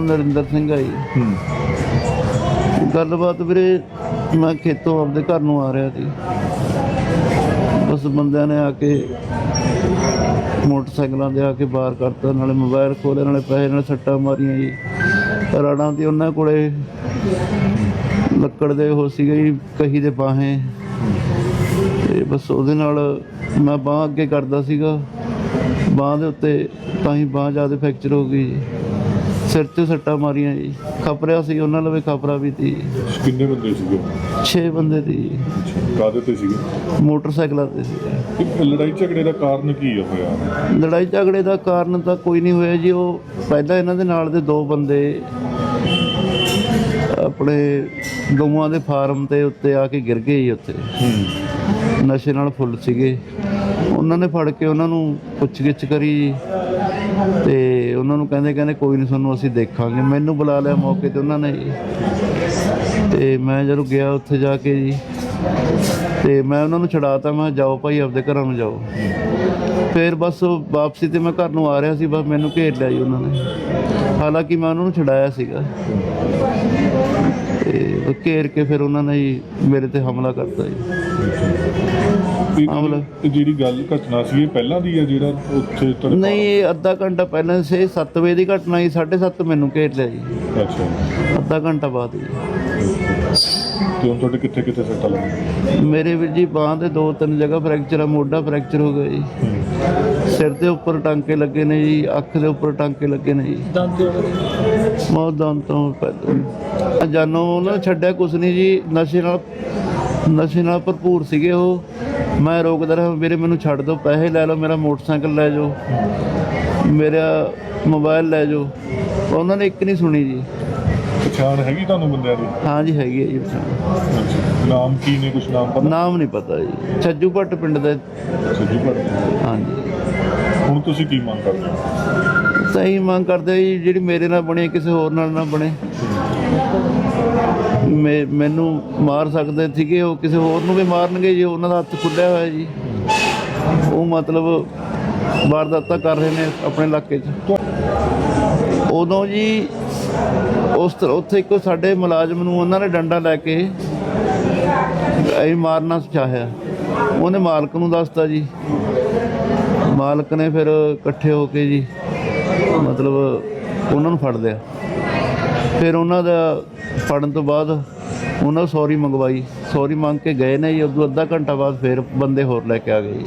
ਨਾਮ ਨਰਿੰਦਰ ਸਿੰਘ ਆ ਜੀ। ਹੂੰ। ਗੱਲਬਾਤ ਵੀਰੇ ਮੈਂ ਖੇਤੋਂ ਆਪਦੇ ਘਰ ਨੂੰ ਆ ਰਿਹਾ ਸੀ। ਬਸ ਬੰਦਿਆਂ ਨੇ ਆ ਕੇ ਮੋਟਰਸਾਈਕਲਾਂ ਦੇ ਆ ਕੇ ਬਾਹਰ ਕਰਤਾ ਨਾਲੇ ਮੋਬਾਈਲ ਖੋਲੇ ਨਾਲੇ ਪੈਸੇ ਨਾਲੇ ਸੱਟਾਂ ਮਾਰੀਆਂ ਜੀ। ਰਾੜਾਂ ਦੀ ਉਹਨਾਂ ਕੋਲੇ ਲੱਕੜ ਦੇ ਉਹ ਸੀਗੇ ਜੀ ਕਹੀ ਦੇ ਬਾਹੇ। ਤੇ ਬਸ ਉਹਦੇ ਨਾਲ ਮੈਂ ਬਾਹ ਅੱਗੇ ਕਰਦਾ ਸੀਗਾ। ਬਾਹ ਦੇ ਉੱਤੇ ਤਾਂ ਹੀ ਬਾਹ ਜ਼ਿਆਦਾ ਫ੍ਰੈਕਚਰ ਹੋ ਗਈ ਜੀ। ਸਿਰ ਤੇ ਸੱਟਾਂ ਮਾਰੀਆਂ ਜੀ। ਖਪਰਿਆ ਸੀ ਉਹਨਾਂ ਲਵੇ ਖਪਰਾ ਵੀ ਸੀ ਕਿੰਨੇ ਬੰਦੇ ਸੀਗੇ? 6 ਬੰਦੇ ਸੀ ਜੀ। ਕਾਦੇ ਤੇ ਸੀਗੇ? ਮੋਟਰਸਾਈਕਲਾਂ ਤੇ ਸੀ ਲੜਾਈ ਝਗੜੇ ਦਾ ਕਾਰਨ ਕੀ ਹੋਇਆ? ਲੜਾਈ ਝਗੜੇ ਦਾ ਕਾਰਨ ਤਾਂ ਕੋਈ ਨਹੀਂ ਹੋਇਆ ਜੀ। ਉਹ ਪਹਿਲਾਂ ਇਹਨਾਂ ਦੇ ਨਾਲ ਦੇ ਦੋ ਬੰਦੇ ਆਪਣੇ ਗਊਆਂ ਦੇ ਫਾਰਮ ਤੇ ਉੱਤੇ ਆ ਕੇ ਗਿਰ ਗਏ ਜੀ ਉੱਥੇ। ਨਸ਼ੇ ਨਾਲ ਫੁੱਲ ਸੀਗੇ। ਉਹਨਾਂ ਨੇ ਫੜ ਕੇ ਉਹਨਾਂ ਨੂੰ ਪੁੱਛਗਿੱਛ ਕਰੀ ਤੇ ਉਹਨਾਂ ਨੂੰ ਕਹਿੰਦੇ ਕਹਿੰਦੇ ਕੋਈ ਨਹੀਂ ਤੁਹਾਨੂੰ ਅਸੀਂ ਦੇਖਾਂਗੇ। ਮੈਨੂੰ ਬੁਲਾ ਲਿਆ ਮੌਕੇ ਤੇ ਉਹਨਾਂ ਨੇ ਜੀ। ਤੇ ਮੈਂ ਜਦੋਂ ਗਿਆ ਉੱਥੇ ਜਾ ਕੇ ਜੀ, ਤੇ ਮੈਂ ਉਹਨਾਂ ਨੂੰ ਛਡਾਤਾ, ਮੈਂ ਜਾਓ ਭਾਈ, ਆਪਦੇ ਘਰਾਂ ਨੂੰ ਜਾਓ। ਫਿਰ ਬਸ ਵਾਪਸੀ ਤੇ ਮੈਂ ਘਰ ਨੂੰ ਆ ਰਿਹਾ ਸੀ, ਬਸ ਮੈਨੂੰ ਘੇਰ ਲਿਆ ਜੀ ਉਹਨਾਂ ਨੇ। ਹਾਲਾਂਕਿ ਮੈਂ ਉਹਨਾਂ ਨੂੰ ਛਡਾਇਆ ਸੀਗਾ। ਤੇ ਘੇਰ ਕੇ ਫਿਰ ਉਹਨਾਂ ਨੇ ਜੀ ਮੇਰੇ ਤੇ ਹਮਲਾ ਕਰਤਾ ਜੀ। ਇਹ ਹਮਲਾ। ਇਹ ਜਿਹੜੀ ਗੱਲ ਘਟਨਾ ਸੀ ਇਹ ਪਹਿਲਾਂ ਦੀ ਹੈ ਜਿਹੜਾ ਉੱਥੇ ਤੁਹਾਡੇ ਨਹੀਂ ਇਹ ਅੱਧਾ ਘੰਟਾ ਪਹਿਲਾਂ ਸੇ 7 ਵਜੇ ਦੀ ਘਟਨਾ ਸੀ 7:30 ਮੈਨੂੰ ਘੇਰ ਲਿਆ ਜੀ। ਅੱਛਾ। ਅੱਧਾ ਘੰਟਾ ਬਾਅਦ ਜੀ। ਤੇ ਹੁਣ ਤੁਹਾਡੇ ਕਿੱਥੇ ਕਿੱਥੇ ਸੱਟਾਂ ਲੱਗੀਆਂ? ਮੇਰੇ ਵੀਰ ਜੀ ਬਾਂਹ ਦੇ ਦੋ ਤਿੰਨ ਜਗ੍ਹਾ ਫ੍ਰੈਕਚਰ ਆ ਮੋਢਾ ਫ੍ਰੈਕਚਰ ਹੋ ਗਿਆ ਜੀ। ਸਿਰ ਦੇ ਉੱਪਰ ਟਾਂਕੇ ਲੱਗੇ ਨੇ ਜੀ ਅੱਖ ਦੇ ਉੱਪਰ ਟਾਂਕੇ ਲੱਗੇ ਨੇ ਜੀ। ਮੌਤ ਦਮ ਤੋਂ ਪਹਿਲਾਂ। ਜਾਨੋਂ ਉਹਨਾਂ ਨੇ ਛੱਡਿਆ ਕੁਛ ਨਹੀਂ ਜੀ ਨਸ਼ੇ ਨਾਲ ਨਸ਼ੇ ਨਾਲ ਭਰਪੂਰ ਸੀਗੇ ਉਹ। ਮੈਂ ਰੋਕਦਾ ਰਿਹਾ ਵੀਰੇ ਮੈਨੂੰ ਛੱਡ ਦਿਓ ਪੈਸੇ ਲੈ ਲਓ ਮੇਰਾ ਮੋਟਰਸਾਈਕਲ ਲੈ ਜਾਓ ਮੇਰਾ ਮੋਬਾਈਲ ਲੈ ਜਾਓ। ਉਹਨਾਂ ਨੇ ਇੱਕ ਨਹੀਂ ਸੁਣੀ ਜੀ। ਪਛਾਣ ਹੈਗੀ ਤੁਹਾਨੂੰ ਬੰਦਿਆਂ ਦੀ? ਹਾਂ ਜੀ ਹੈਗੀ ਹੈ ਜੀ ਪਛਾਣ। ਨਾਮ ਕੀ ਨੇ ਕੁਛ ਨਾਮ ਪਤਾ? ਨਾਮ ਨਹੀਂ ਪਤਾ ਜੀ। ਛੱਜੂ ਭੱਟ ਪਿੰਡ ਦਾ। ਸੱਜੂ ਭੱਟ ਹਾਂ ਜੀ। ਹੁਣ ਤੁਸੀਂ ਕੀ ਮੰਗ ਕਰਦੇ ਹੋ? ਸਹੀ ਮੰਗ ਕਰਦੇ ਜੀ ਜਿਹੜੀ ਮੇਰੇ ਨਾਲ ਬਣੀ ਕਿਸੇ ਹੋਰ ਨਾਲ ਨਾ ਬਣੇ। ਮੈਨੂੰ ਮਾਰ ਸਕਦੇ ਸੀਗੇ, ਉਹ ਕਿਸੇ ਹੋਰ ਨੂੰ ਵੀ ਮਾਰਨਗੇ ਜੀ ਉਹਨਾਂ ਦਾ ਹੱਥ ਖੁੱਲਿਆ ਹੋਇਆ ਜੀ। ਉਹ ਮਤਲਬ ਵਾਰਦਾਤਾਂ ਕਰ ਰਹੇ ਨੇ ਆਪਣੇ ਇਲਾਕੇ 'ਚ। ਉਦੋਂ ਜੀ ਉਸ ਉੱਥੇ ਇੱਕ ਸਾਡੇ ਮੁਲਾਜ਼ਮ ਨੂੰ ਉਹਨਾਂ ਨੇ ਡੰਡਾ ਲੈ ਕੇ ਐ ਮਾਰਨਾ ਚਾਹਿਆ। ਉਹਨੇ ਮਾਲਕ ਨੂੰ ਦੱਸਤਾ ਜੀ। ਮਾਲਕ ਨੇ ਫਿਰ ਇਕੱਠੇ ਹੋ ਕੇ ਜੀ ਮਤਲਬ ਉਹਨਾਂ ਨੂੰ ਫੜ ਲਿਆ। ਫਿਰ ਉਹਨਾਂ ਦਾ ਫੜਨ ਤੋਂ ਬਾਅਦ ਉਹਨਾਂ ਸੌਰੀ ਮੰਗਵਾਈ। ਸੌਰੀ ਮੰਗ ਕੇ ਗਏ ਨੇ ਜੀ ਉਦੋਂ ਅੱਧਾ ਘੰਟਾ ਬਾਅਦ ਫਿਰ ਬੰਦੇ ਹੋਰ ਲੈ ਕੇ ਆ ਗਏ ਜੀ।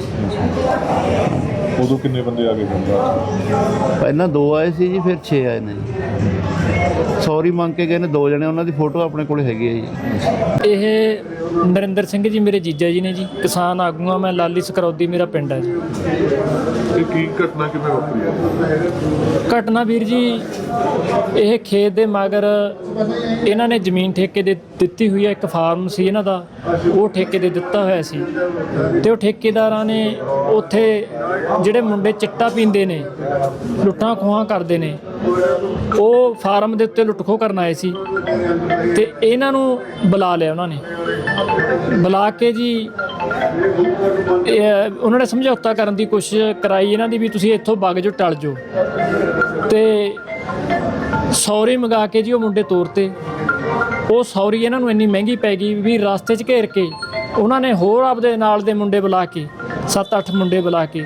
ਉਦੋਂ ਕਿੰਨੇ ਬੰਦੇ ਆ ਗਏ ਬੰਦਾ? ਪਹਿਲਾਂ ਦੋ ਆਏ ਸੀ ਜੀ ਫਿਰ 6 ਆਏ ਨੇ ਜੀ। ਸੌਰੀ ਮੰਗ ਕੇ ਗਏ ਨੇ ਦੋ ਜਣੇ ਉਹਨਾਂ ਦੀ ਫੋਟੋ ਆਪਣੇ ਕੋਲ ਹੈਗੀ ਹੈ ਜੀ। ਇਹ ਨਰਿੰਦਰ ਸਿੰਘ ਜੀ ਮੇਰੇ ਜੀਜਾ ਜੀ ਨੇ ਜੀ। ਕਿਸਾਨ ਆਗੂਆਂ ਮੈਂ ਲਾਲੀ ਸਕਰੌਦੀ ਮੇਰਾ ਪਿੰਡ ਹੈ ਜੀ। ਇਹ ਕੀ ਘਟਨਾ ਕਿਵੇਂ ਵਾਪਰੀ? ਹੈ ਘਟਨਾ ਵੀਰ ਜੀ ਇਹ ਖੇਤ ਦੇ ਮਗਰ ਇਹਨਾਂ ਨੇ ਜ਼ਮੀਨ ਠੇਕੇ ਦੇ ਦਿੱਤੀ ਹੋਈ ਹੈ ਇੱਕ ਫਾਰਮ ਸੀ ਇਹਨਾਂ ਦਾ। ਉਹ ਠੇਕੇ ਦੇ ਦਿੱਤਾ ਹੋਇਆ ਸੀ। ਤੇ ਉਹ ਠੇਕੇਦਾਰਾਂ ਨੇ ਉੱਥੇ ਜਿਹੜੇ ਮੁੰਡੇ ਚਿੱਟਾ ਪੀਂਦੇ ਨੇ, ਲੁੱਟਾਂ ਖੋਹਾਂ ਕਰਦੇ ਨੇ, ਉਹ ਫਾਰਮ ਦੇ ਉੱਤੇ ਲੁੱਟਖੋ ਕਰਨ ਆਏ ਸੀ ਤੇ ਇਹਨਾਂ ਨੂੰ ਬੁਲਾ ਲਿਆ ਉਹਨਾਂ ਨੇ। ਬੁਲਾ ਕੇ ਜੀ ਉਹਨਾਂ ਨੇ ਸਮਝੌਤਾ ਕਰਨ ਦੀ ਕੋਸ਼ਿਸ਼ ਕਰਾਈ ਇਹਨਾਂ ਦੀ ਵੀ ਤੁਸੀਂ ਇੱਥੋਂ ਵਗ ਜਾਓ, ਟਲ ਜਾਓ। ਤੇ ਸੌਰੀ ਮੰਗਾ ਕੇ ਜੀ ਉਹ ਮੁੰਡੇ ਤੋਰਤੇ ਉਹ ਸੌਰੀ ਇਹਨਾਂ ਨੂੰ ਇੰਨੀ ਮਹਿੰਗੀ ਪੈ ਗਈ ਵੀ ਰਸਤੇ 'ਚ ਘੇਰ ਕੇ ਉਹਨਾਂ ਨੇ ਹੋਰ ਆਪਦੇ ਨਾਲ ਦੇ ਮੁੰਡੇ ਬੁਲਾ ਕੇ 7-8 ਮੁੰਡੇ ਬੁਲਾ ਕੇ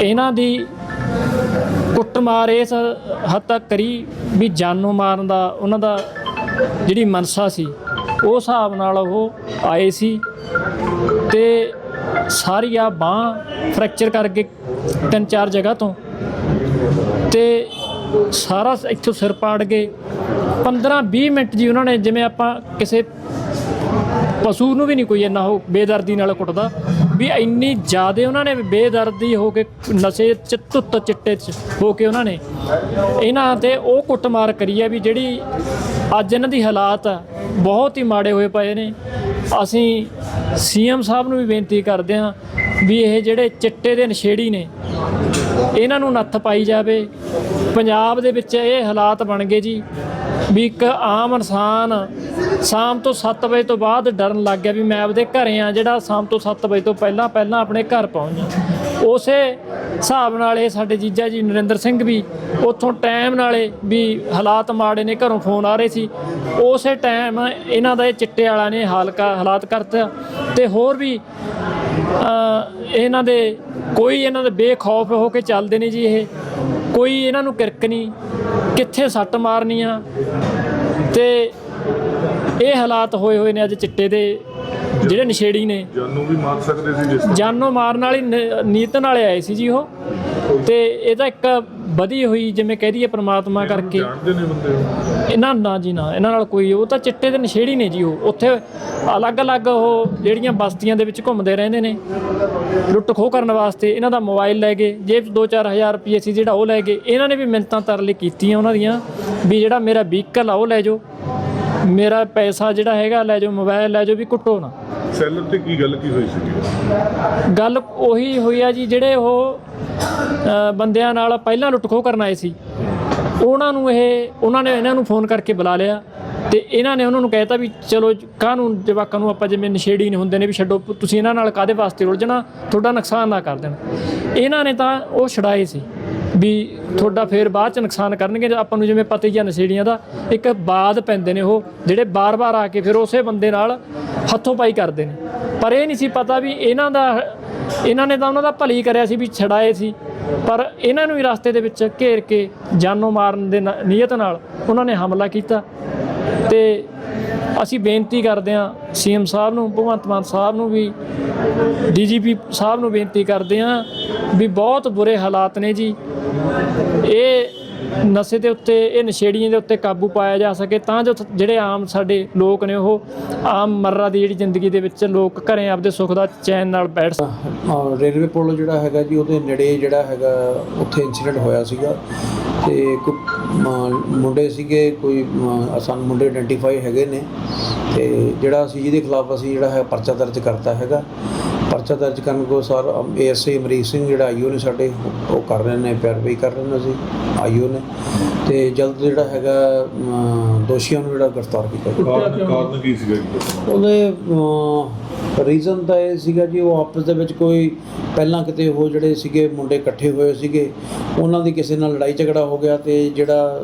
ਇਹਨਾਂ ਦੀ ਕੁੱਟਮਾਰ ਇਸ ਹੱਦ ਤੱਕ ਕਰੀ ਵੀ ਜਾਨੋਂ ਮਾਰਨ ਦਾ ਉਹਨਾਂ ਦਾ ਜਿਹੜੀ ਮਨਸਾ ਸੀ, ਉਹ ਹਿਸਾਬ ਨਾਲ ਉਹ ਆਏ ਸੀ ਤੇ ਸਾਰੀ ਆ ਬਾਹ ਫ੍ਰੈਕਚਰ ਕਰਕੇ ਤਿੰਨ ਚਾਰ ਜਗ੍ਹਾ ਤੋਂ ਤੇ ਸਾਰਾ ਇੱਥੋਂ ਸਿਰ ਪਾੜ ਗਏ 15 20 ਮਿੰਟ ਜੀ ਉਹਨਾਂ ਨੇ ਜਿਵੇਂ ਆਪਾਂ ਕਿਸੇ ਪਸ਼ੂ ਨੂੰ ਵੀ ਨਹੀਂ ਕੋਈ ਇੰਨਾ ਉਹ ਬੇਦਰਦੀ ਨਾਲ ਕੁੱਟਦਾ ਵੀ ਇੰਨੀ ਜ਼ਿਆਦੇ ਉਹਨਾਂ ਨੇ ਬੇਦਰਦੀ ਹੋ ਕੇ ਨਸ਼ੇ ਚ, ਧੁੱਤ ਚਿੱਟੇ ਚ ਹੋ ਕੇ ਉਹਨਾਂ ਨੇ ਇਹਨਾਂ ਤੇ ਉਹ ਕੁੱਟਮਾਰ ਕਰੀ ਹੈ ਵੀ ਜਿਹੜੀ ਅੱਜ ਇਹਨਾਂ ਦੀ ਹਾਲਾਤ ਬਹੁਤ ਹੀ ਮਾੜੇ ਹੋਏ ਪਏ ਨੇ। ਅਸੀਂ ਸੀਐਮ ਸਾਹਿਬ ਨੂੰ ਵੀ ਬੇਨਤੀ ਕਰਦੇ ਹਾਂ ਵੀ ਇਹ ਜਿਹੜੇ ਚਿੱਟੇ ਦੇ ਨਸ਼ੇੜੀ ਨੇ, ਇਹਨਾਂ ਨੂੰ ਨੱਥ ਪਾਈ ਜਾਵੇ। ਪੰਜਾਬ ਦੇ ਵਿੱਚ ਇਹ ਹਾਲਾਤ ਬਣ ਗਏ ਜੀ। ਵੀ ਇੱਕ ਆਮ ਇਨਸਾਨ ਸ਼ਾਮ ਤੋਂ 7 ਵਜੇ ਤੋਂ ਬਾਅਦ ਡਰਨ ਲੱਗ ਗਿਆ ਵੀ ਮੈਂ ਆਪਦੇ ਘਰੇ ਆ ਜਿਹੜਾ ਸ਼ਾਮ ਤੋਂ 7 ਵਜੇ ਤੋਂ ਪਹਿਲਾਂ ਪਹਿਲਾਂ ਆਪਣੇ ਘਰ ਪਹੁੰਚ ਜਾ। ਉਸੇ ਹਿਸਾਬ ਨਾਲ ਇਹ ਸਾਡੇ ਜੀਜਾ ਜੀ ਨਰਿੰਦਰ ਸਿੰਘ ਵੀ ਉੱਥੋਂ ਟਾਈਮ ਨਾਲੇ ਵੀ ਹਾਲਾਤ ਮਾੜੇ ਨੇ, ਘਰੋਂ ਫੋਨ ਆ ਰਹੇ ਸੀ। ਉਸੇ ਟਾਈਮ ਇਹਨਾਂ ਦਾ ਇਹ ਚਿੱਟੇ ਵਾਲਾ ਨੇ ਹਾਲਕਾ ਹਾਲਾਤ ਕਰਤਾ ਤੇ ਹੋਰ ਵੀ ਇਹਨਾਂ ਦੇ ਕੋਈ ਇਹਨਾਂ ਦੇ ਬੇਖੌਫ ਹੋ ਕੇ ਚੱਲਦੇ ਨੇ ਜੀ ਇਹ। ਕੋਈ ਇਹਨਾਂ ਨੂੰ ਕਿਰਕ ਨਹੀਂ। ਕਿੱਥੇ ਸੱਟ ਮਾਰਨੀ ਆ। ਤੇ ਇਹ ਹਾਲਾਤ ਹੋਏ ਹੋਏ ਨੇ ਅੱਜ ਚਿੱਟੇ ਦੇ ਜਿਹੜੇ ਨਸ਼ੇੜੀ ਨੇ। ਜਾਨੂੰ ਵੀ ਮਾਰ ਸਕਦੇ ਸੀ ਜਿਸ ਜਾਨੋਂ ਮਾਰਨ ਵਾਲੀ ਨੀਤ ਨਾਲੇ ਆਏ ਸੀ ਜੀ ਉਹ। ਤੇ ਇਹਦਾ ਇੱਕ ਵਧੀ ਹੋਈ ਜਿਵੇਂ ਕਹਿ ਦਈਏ ਪ੍ਰਮਾਤਮਾ ਕਰਕੇ। ਜਾਣਦੇ ਨੇ ਬੰਦੇ ਉਹ? ਇਹਨਾਂ ਨਾ ਜੀ ਨਾ ਇਹਨਾਂ ਨਾਲ ਕੋਈ ਉਹ ਤਾਂ ਚਿੱਟੇ ਦੇ ਨਸ਼ੇੜੀ ਨੇ ਜੀ ਉਹ। ਉੱਥੇ ਅਲੱਗ-ਅਲੱਗ ਉਹ ਜਿਹੜੀਆਂ ਬਸਤੀਆਂ ਦੇ ਵਿੱਚ ਘੁੰਮਦੇ ਰਹਿੰਦੇ ਨੇ। ਲੁੱਟ ਖੋਹ ਕਰਨ ਵਾਸਤੇ ਇਹਨਾਂ ਦਾ ਮੋਬਾਈਲ ਲੈ ਗਏ ਜੇਬ 'ਚ 2-4000 ਰੁਪਏ ਸੀ ਜਿਹੜਾ ਉਹ ਲੈ ਗਏ। ਇਹਨਾਂ ਨੇ ਵੀ ਮਿੰਤਾਂ ਤਰਲੇ ਕੀਤੀਆਂ ਉਹਨਾਂ ਦੀਆਂ ਵੀ ਜਿਹੜਾ ਮੇਰਾ ਵਹੀਕਲ ਆ ਉਹ ਲੈ ਜਾਓ। ਮੇਰਾ ਪੈਸਾ ਜਿਹੜਾ ਹੈਗਾ ਲੈ ਜਾਓ ਮੋਬਾਈਲ ਲੈ ਜਾਓ ਵੀ ਕੁੱਟੋ ਨਾ। ਸੈਲਰ ਤੇ ਕੀ ਗੱਲ ਕੀ ਹੋਈ ਸੀ ਗੱਲ ਉਹੀ ਹੋਈ ਆ ਜੀ ਜਿਹੜੇ ਉਹ ਬੰਦਿਆਂ ਨਾਲ ਪਹਿਲਾਂ ਲੁੱਟ ਖੋਹ ਕਰਨ ਆਏ ਸੀ। ਉਹਨਾਂ ਨੂੰ ਇਹ ਉਹਨਾਂ ਨੇ ਇਹਨਾਂ ਨੂੰ ਫੋਨ ਕਰਕੇ ਬੁਲਾ ਲਿਆ ਤੇ ਇਹਨਾਂ ਨੇ ਉਹਨਾਂ ਨੂੰ ਕਹਿਤਾ ਵੀ ਚਲੋ ਕਾਹਨੂੰ ਜਵਾਕਾਂ ਨੂੰ ਆਪਾਂ ਜਿਵੇਂ ਨਸ਼ੇੜੀ ਨੇ ਹੁੰਦੇ ਨੇ ਵੀ ਛੱਡੋ ਤੁਸੀਂ ਇਹਨਾਂ ਨਾਲ ਕਾਦੇ ਵਾਸਤੇ ਰੁਲਝਣਾ ਤੁਹਾਡਾ ਨੁਕਸਾਨ ਨਾ ਕਰ ਦੇਣ। ਇਹਨਾਂ ਨੇ ਤਾਂ ਉਹ ਛਡਾਏ ਸੀ। ਵੀ ਤੁਹਾਡਾ ਫੇਰ ਬਾਅਦ ਚ ਨੁਕਸਾਨ ਕਰਨਗੇ ਆਪਾਂ ਨੂੰ ਜਿਵੇਂ ਪਤਾ ਹੀ ਆ ਨਸ਼ੇੜੀਆਂ ਦਾ, ਇੱਕ ਬਾਦ ਪੈਂਦੇ ਨੇ ਉਹ, ਜਿਹੜੇ ਬਾਰ-ਬਾਰ ਆ ਕੇ ਫਿਰ ਉਸੇ ਬੰਦੇ ਨਾਲ ਹੱਥੋਂ ਪਾਈ ਕਰਦੇ ਨੇ। ਪਰ ਇਹ ਨਹੀਂ ਸੀ ਪਤਾ ਵੀ ਇਹਨਾਂ ਦਾ, ਇਹਨਾਂ ਨੇ ਤਾਂ ਉਹਨਾਂ ਦਾ ਭਲੀ ਕਰਿਆ ਸੀ ਵੀ ਛਡਾਏ ਸੀ। ਪਰ ਇਹਨਾਂ ਨੂੰ ਵੀ ਰਸਤੇ ਦੇ ਵਿੱਚ ਘੇਰ ਕੇ ਜਾਨੋਂ ਮਾਰਨ ਦੇ ਨ- ਨੀਅਤ ਨਾਲ ਉਹਨਾਂ ਨੇ ਹਮਲਾ ਕੀਤਾ। ਤੇ ਅਸੀਂ ਬੇਨਤੀ ਕਰਦੇ ਹਾਂ, ਸੀਐਮ ਸਾਹਿਬ ਨੂੰ, ਭਗਵੰਤ ਮਾਨ ਸਾਹਿਬ ਨੂੰ ਵੀ, ਡੀਜੀਪੀ ਸਾਹਿਬ ਨੂੰ ਬੇਨਤੀ ਕਰਦੇ ਹਾਂ ਵੀ ਬਹੁਤ ਬੁਰੇ ਹਾਲਾਤ ਨੇ ਜੀ। ਇਹ ਨਸ਼ੇ ਦੇ ਉੱਤੇ, ਇਹ ਨਸ਼ੇੜੀਆਂ ਦੇ ਉੱਤੇ ਕਾਬੂ ਪਾਇਆ ਜਾ ਸਕੇ ਤਾਂ ਜੋ ਜਿਹੜੇ ਆਮ ਸਾਡੇ ਲੋਕ ਨੇ ਉਹ ਆਮ ਮਰਰਾ ਦੀ ਜਿਹੜੀ ਜ਼ਿੰਦਗੀ ਦੇ ਵਿੱਚ ਲੋਕ ਘਰੇ ਆਪਦੇ ਸੁੱਖ ਦਾ ਚੈਨ ਨਾਲ ਬੈਠ ਸਕਣ ਰੇਲਵੇ ਪੁਲ ਜਿਹੜਾ ਹੈਗਾ ਜੀ, ਉਹਦੇ ਨੇੜੇ ਜਿਹੜਾ ਹੈਗਾ, ਉੱਥੇ ਇਨਸੀਡੈਂਟ ਹੋਇਆ ਸੀਗਾ। ਤੇ ਮ- ਮੁੰਡੇ ਸੀਗੇ ਕੋਈ ਸਾਨੂੰ ਮੁੰਡੇ ਆਇਡੈਂਟੀਫਾਈ ਹੈਗੇ ਨੇ। ਤੇ ਜਿਹੜਾ ਅਸੀਂ ਜਿਹਦੇ ਖਿਲਾਫ ਅਸੀਂ ਜਿਹੜਾ ਹੈ ਪਰਚਾ ਦਰਜ ਕਰਤਾ ਹੈਗਾ। ਪਰਚਾ ਦਰਜ ਕਰਨ ਕੋ ਸਰ ਏਐਸਏ ਅਮਰੀਕ ਸਿੰਘ ਜਿਹੜਾ ਆਈਓ ਨੇ ਸਾਡੇ ਉਹ ਕਰ ਰਹੇ ਨੇ ਪੈਰਵਾਈ ਕਰ ਰਹੇ ਨੇ ਅਸੀਂ ਆਈਓ ਨੇ। ਤੇ ਜਲਦ ਜਿਹੜਾ ਹੈਗਾ ਦੋਸ਼ੀਆਂ ਨੂੰ ਜਿਹੜਾ ਗ੍ਰਿਫਤਾਰ ਕੀਤਾ। ਕਾਰਨ ਕੀ ਸੀਗਾ ਉਹਦੇ ਰੀਜ਼ਨ ਤਾਂ ਇਹ ਸੀਗਾ ਜੀ, ਉਹ ਆਪਸ ਦੇ ਵਿੱਚ ਕੋਈ ਪਹਿਲਾਂ ਕਿਤੇ ਉਹ ਜਿਹੜੇ ਸੀਗੇ ਮੁੰਡੇ ਇਕੱਠੇ ਹੋਏ ਸੀਗੇ, ਉਹਨਾਂ ਦੀ ਕਿਸੇ ਨਾਲ ਲੜਾਈ ਝਗੜਾ ਹੋ ਗਿਆ ਤੇ ਜਿਹੜਾ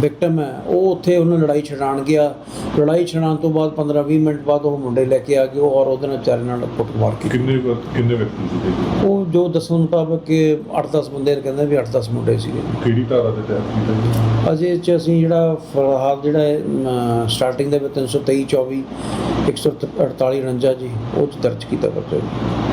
ਵਿਕਟਮ ਹੈ। ਉਹ ਉੱਥੇ ਉਹਨੂੰ ਲੜਾਈ ਛਡਾਣ ਗਿਆ। ਲੜਾਈ ਛਡਾਣ ਤੋਂ ਬਾਅਦ 15-20 ਮਿੰਟ ਬਾਅਦ ਉਹ ਮੁੰਡੇ ਲੈ ਕੇ ਆ ਗਏ ਔਰ ਉਹਦੇ ਨਾਲ ਚਾਰੇ ਨਾਲ ਕੁੱਟਮਾਰ ਕੀਤੀ। ਕਿੰਨੇ ਕਿੰਨੇ ਵਿਅਕਤੀ ਜੀ? ਉਹ ਜੋ ਦੱਸਣ ਮੁਤਾਬਕ ਕਿ 8-10 ਬੰਦੇ ਕਹਿੰਦੇ ਵੀ 8-10 ਮੁੰਡੇ ਸੀਗੇ। ਕਿਹੜੀ ਧਾਰਾ ਦੇ ਤਹਿਤ ਅਜੇ ਚ ਅਸੀਂ ਜਿਹੜਾ ਫਿਲਹਾਲ ਜਿਹੜਾ ਸਟਾਰਟਿੰਗ ਦੇ ਵਿੱਚ 323 24 148 49 ਜੀ ਉਹ 'ਚ ਦਰਜ ਕੀਤਾ ਜੀ।